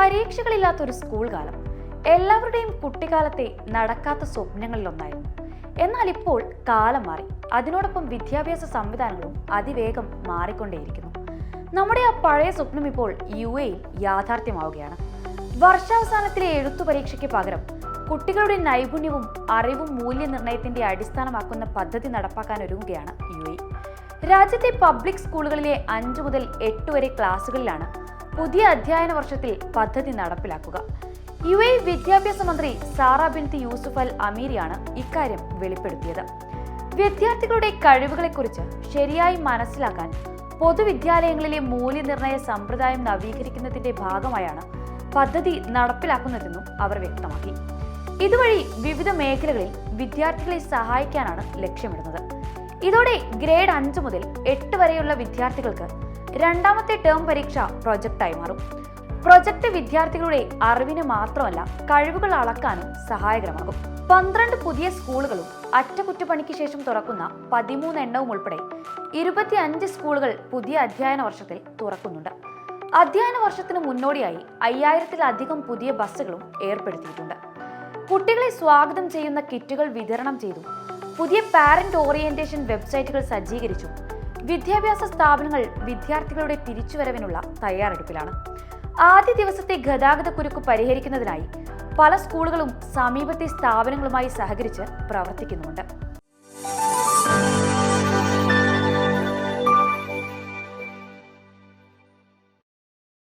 പരീക്ഷകളില്ലാത്തൊരു school കാലം എല്ലാവരുടെയും കുട്ടിക്കാലത്തെ നടക്കാത്ത സ്വപ്നങ്ങളിലൊന്നായിരുന്നു. എന്നാൽ ഇപ്പോൾ കാലം മാറി. അതിനോടൊപ്പം വിദ്യാഭ്യാസ സംവിധാനങ്ങളും അതിവേഗം മാറിക്കൊണ്ടേയിരിക്കുന്നു. നമ്മുടെ ആ പഴയ സ്വപ്നം ഇപ്പോൾ യു എയിൽ യാഥാർത്ഥ്യമാവുകയാണ്. വർഷാവസാനത്തിലെ എഴുത്തു പരീക്ഷയ്ക്ക് പകരം കുട്ടികളുടെ നൈപുണ്യവും അറിവും മൂല്യനിർണയത്തിന്റെ അടിസ്ഥാനമാക്കുന്ന പദ്ധതി നടപ്പാക്കാൻ ഒരുങ്ങുകയാണ് യു എ രാജ്യത്തെ പബ്ലിക് സ്കൂളുകളിലെ അഞ്ചു മുതൽ എട്ട് വരെ ക്ലാസുകളിലാണ് പുതിയ അധ്യയന വർഷത്തിൽ പദ്ധതി നടപ്പിലാക്കുക. യു എ വിദ്യാഭ്യാസ മന്ത്രി സാറ ബിൻതി യൂസുഫ് അൽ അമീരിയാണ് ഇക്കാര്യം വെളിപ്പെടുത്തിയത്. വിദ്യാർത്ഥികളുടെ കഴിവുകളെക്കുറിച്ച് ശരിയായി മനസ്സിലാക്കാൻ പൊതുവിദ്യാലയങ്ങളിലെ മൂല്യനിർണയ സമ്പ്രദായം നവീകരിക്കുന്നതിന്റെ ഭാഗമായാണ് പദ്ധതി നടപ്പിലാക്കുന്നതെന്നും അവർ വ്യക്തമാക്കി. ഇതുവഴി വിവിധ മേഖലകളിൽ വിദ്യാർത്ഥികളെ സഹായിക്കാനാണ് ലക്ഷ്യമിടുന്നത്. ഇതോടെ ഗ്രേഡ് അഞ്ച് മുതൽ എട്ട് വരെയുള്ള വിദ്യാർത്ഥികൾക്ക് രണ്ടാമത്തെ ടേം പരീക്ഷ പ്രൊജക്റ്റായി മാറും. പ്രൊജക്ട് വിദ്യാർത്ഥികളുടെ അറിവിന് മാത്രമല്ല കഴിവുകൾ അളക്കാനും സഹായകരമാകും. പന്ത്രണ്ട് പുതിയ സ്കൂളുകളും അറ്റകുറ്റപ്പണിക്ക് ശേഷം തുറക്കുന്ന പതിമൂന്ന് എണ്ണവും ഉൾപ്പെടെ ഇരുപത്തിയഞ്ച് സ്കൂളുകൾ പുതിയ അധ്യയന വർഷത്തിൽ തുറക്കുന്നുണ്ട്. അധ്യയന വർഷത്തിന് മുന്നോടിയായി അയ്യായിരത്തിലധികം പുതിയ ബസ്സുകളും ഏർപ്പെടുത്തിയിട്ടുണ്ട്. കുട്ടികളെ സ്വാഗതം ചെയ്യുന്ന കിറ്റുകൾ വിതരണം ചെയ്തു പുതിയ പാരന്റ് ഓറിയന്റേഷൻ വെബ്സൈറ്റുകൾ സജ്ജീകരിച്ചു വിദ്യാഭ്യാസ സ്ഥാപനങ്ങൾ വിദ്യാർത്ഥികളുടെ തിരിച്ചുവരവിനുള്ള തയ്യാറെടുപ്പിലാണ്. ആദ്യ ദിവസത്തെ ഗതാഗത കുരുക്ക് പരിഹരിക്കുന്നതിനായി പല സ്കൂളുകളും സമീപത്തെ സ്ഥാപനങ്ങളുമായി സഹകരിച്ച് പ്രവർത്തിക്കുന്നുണ്ട്